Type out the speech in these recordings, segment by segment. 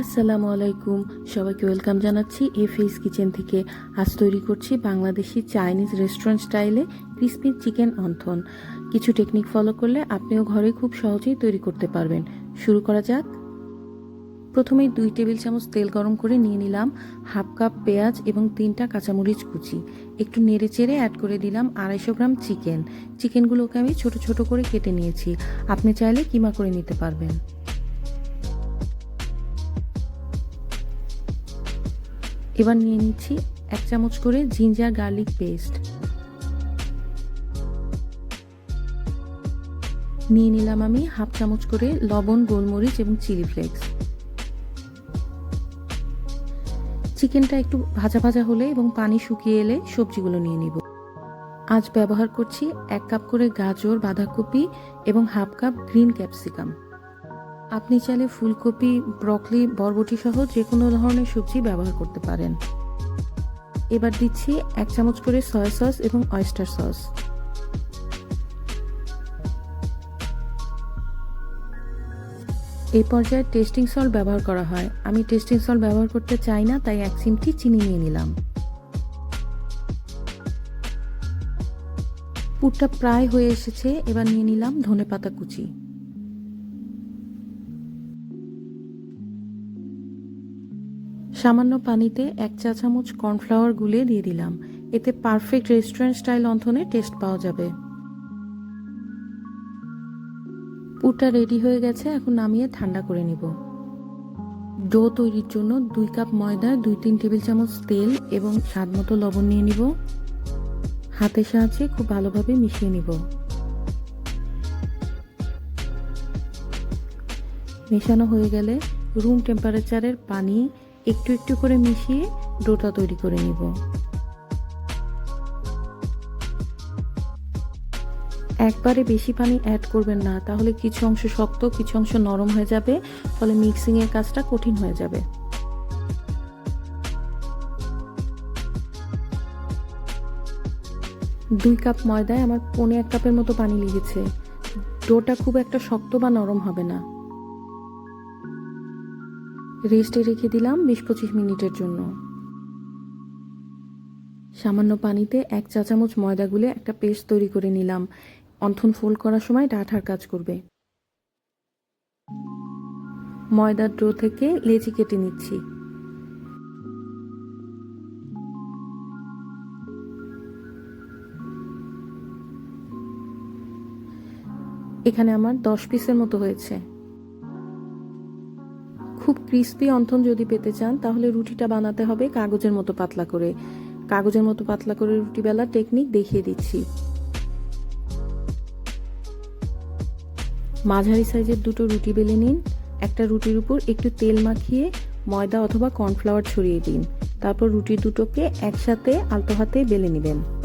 আসসালামু আলাইকুম। সবাইকে ওয়েলকাম জানাচ্ছি এ ফেস কিচেন থেকে। আজ তৈরি করছি বাংলাদেশি চাইনিজ রেস্টুরেন্ট স্টাইলে ক্রিসপি চিকেন অন্থন। কিছু টেকনিক ফলো করলে আপনিও ঘরে খুব সহজেই তৈরি করতে পারবেন। শুরু করা যাক। প্রথমেই দুই টেবিল চামচ তেল গরম করে নিয়ে নিলাম হাফ কাপ পেঁয়াজ এবং তিনটা কাঁচামরিচ কুচি। একটু নেড়ে চেড়ে অ্যাড করে দিলাম আড়াইশো গ্রাম চিকেন। চিকেনগুলোকে আমি ছোট ছোট করে কেটে নিয়েছি। আপনি চাইলে কিমা করে নিতে পারবেন। এবার নিয়ে নিচ্ছি এক চামচ করে জিঞ্জার গার্লিক পেস্ট নিয়ে নিলাম আমি হাফ চামচ করে লবণ, গোলমরিচ এবং চিলি ফ্লেক্স চিকেনটা একটু ভাজা ভাজা হলে এবং পানি শুকিয়ে এলে সবজিগুলো নিয়ে নিব। আজ ব্যবহার করছি এক কাপ করে গাজর, বাঁধাকপি এবং হাফ কাপ গ্রিন ক্যাপসিকাম আপনি চাইলে ফুলকপি, ব্রকলি, বরবটি সহ যে কোনো ধরনের সবজি ব্যবহার করতে পারেন। এবার দিচ্ছি এক চামচ করে সয়া সস এবং অয়েস্টার সস। এই পর্যায়ে টেস্টিং সল্ট ব্যবহার করা হয়। আমি টেস্টিং সল্ট ব্যবহার করতে চাই না, তাই এক চিমটি চিনি নিয়ে নিলাম। পুরটা প্রায় হয়ে এসেছে, এবার নিয়ে নিলাম ধনে পাতা কুচি। সামান্য পানিতে এক চা চামচ কর্নফ্লাওয়ার গুলিয়ে দিয়ে দিলাম। এতে পারফেক্ট রেস্টুরেন্ট স্টাইল অন্থনে টেস্ট পাওয়া যাবে। পুরটা রেডি হয়ে গেছে, এখন নামিয়ে ঠান্ডা করে নিব। ডো তৈরির জন্য দুই কাপ ময়দা, দুই তিন টেবিল চামচ তেল এবং স্বাদ মতো লবণ নিয়ে নিব। হাতের সাহায্যে খুব ভালোভাবে মিশিয়ে নিব। মেশানো হয়ে গেলে রুম টেম্পারেচারের পানি একটু একটু করে মিশিয়ে ডোটা তৈরি করে নিব। একবারে বেশি পানি অ্যাড করবেন না, তাহলে কিছু অংশ শক্ত, কিছু অংশ নরম হয়ে যাবে, ফলে মিক্সিং এর কাজটা কঠিন হয়ে যাবে। দুই কাপ ময়দায় আমার পনে এক কাপের মতো পানি লেগেছে। ডোটা খুব একটা শক্ত বা নরম হবে না। রেস্টে রেখে দিলাম বিশ পঁচিশ মিনিটের জন্য। সামান্য পানিতে এক চা চামচ ময়দা গুলে একটা পেস্ট তৈরি করে নিলাম। অন্থন ফোল্ড করার সময় ডাঠার কাজ করবে। ময়দার ড্রো থেকে লেচি কেটে নিচ্ছি। এখানে আমার দশ পিসের মতো হয়েছে। খুব ক্রিস্পি অন্থন যদি পেতে চান, তাহলে রুটিটা বানাতে হবে কাগজের মতো পাতলা করে। কাগজের মতো পাতলা করে রুটি বেলার টেকনিক দেখিয়ে দিচ্ছি। মাঝারি সাইজের দুটো রুটি বেলে নিন। একটা রুটির উপর একটু তেল মাখিয়ে ময়দা অথবা কর্নফ্লাওয়ার ছড়িয়ে দিন। তারপর রুটি দুটোকে একসাথে আলতো হাতে বেলে নেবেন।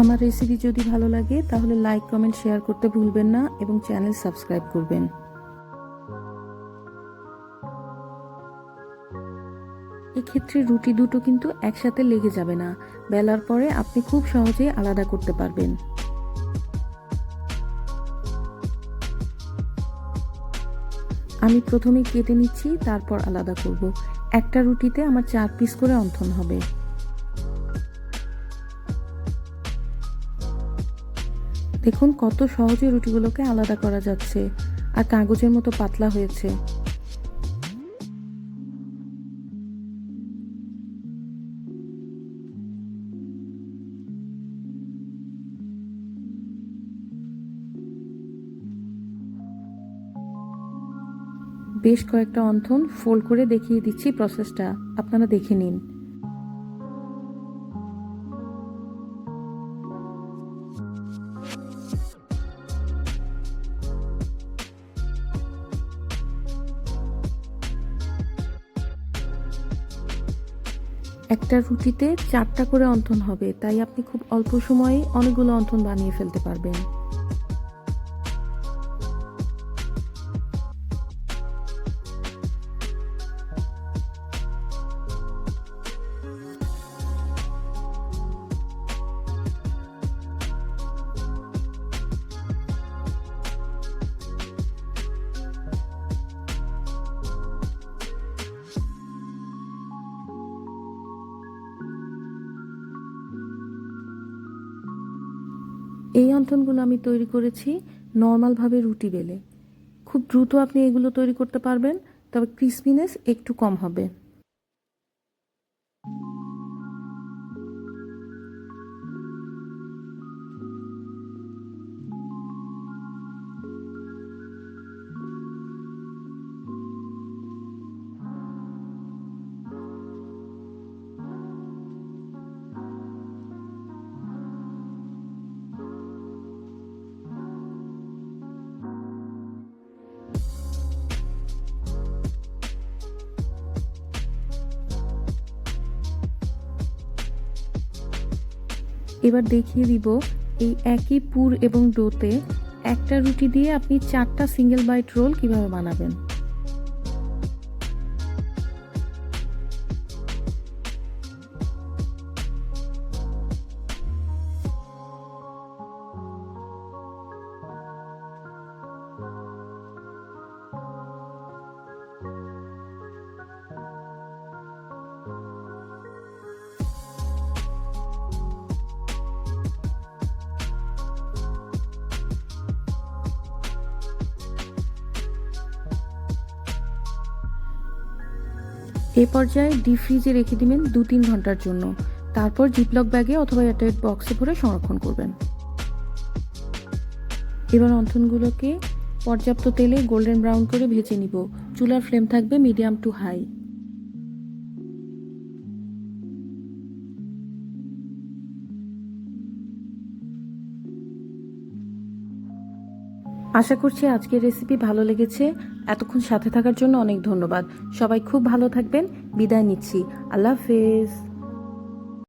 আমার রেসিপি যদি ভালো লাগে, তাহলে লাইক কমেন্ট শেয়ার করতে ভুলবেন না এবং চ্যানেল সাবস্ক্রাইব করবেন। এক্ষেত্রে রুটি দুটো কিন্তু একসাথে লেগে যাবে না। বেলার পরে আপনি খুব সহজেই আলাদা করতে পারবেন। আমি প্রথমে কেটে নিচ্ছি, তারপর আলাদা করব। একটা রুটিতে আমার চার পিস করে অন্থন হবে। দেখুন কত সহজে রুটিগুলোকে আলাদা করা যাচ্ছে। আর কাগজের মতো পাতলা হয়েছে। বেশ কয়েকটা অন্থন ফোল্ড করে দেখিয়ে দিচ্ছি প্রসেসটা। আপনারা দেখে নিন। একটা রুটিতে চারটা করে অন্থন হবে, তাই আপনি খুব অল্প সময়ে অনেকগুলো অন্থন বানিয়ে ফেলতে পারবেন। এই অন্থনগুলো আমি তৈরি করেছি নর্মালভাবে রুটি বেলে। খুব দ্রুত আপনি এগুলো তৈরি করতে পারবেন, তবে ক্রিসপিনেস একটু কম হবে। এবার দেখিয়ে দিব এই একই পুর এবং ডোতে একটা রুটি দিয়ে আপনি চারটা সিঙ্গেল বাইট রোল কীভাবে বানাবেন। এ পর্যায়ে ডিপ ফ্রিজে রেখে দিবেন দু তিন ঘণ্টার জন্য। তারপর জিপলক ব্যাগে অথবা এয়ারটাইট বক্সে ভরে সংরক্ষণ করবেন। এবার অন্থনগুলোকে পর্যাপ্ত তেলে গোল্ডেন ব্রাউন করে ভেজে নিব। চুলার ফ্লেম থাকবে মিডিয়াম টু হাই। আশা করছি আজকের রেসিপি ভালো লেগেছে। এতক্ষণ সাথে থাকার জন্য অনেক ধন্যবাদ। সবাই খুব ভালো থাকবেন। বিদায় নিচ্ছি। আল্লাহ হাফেজ।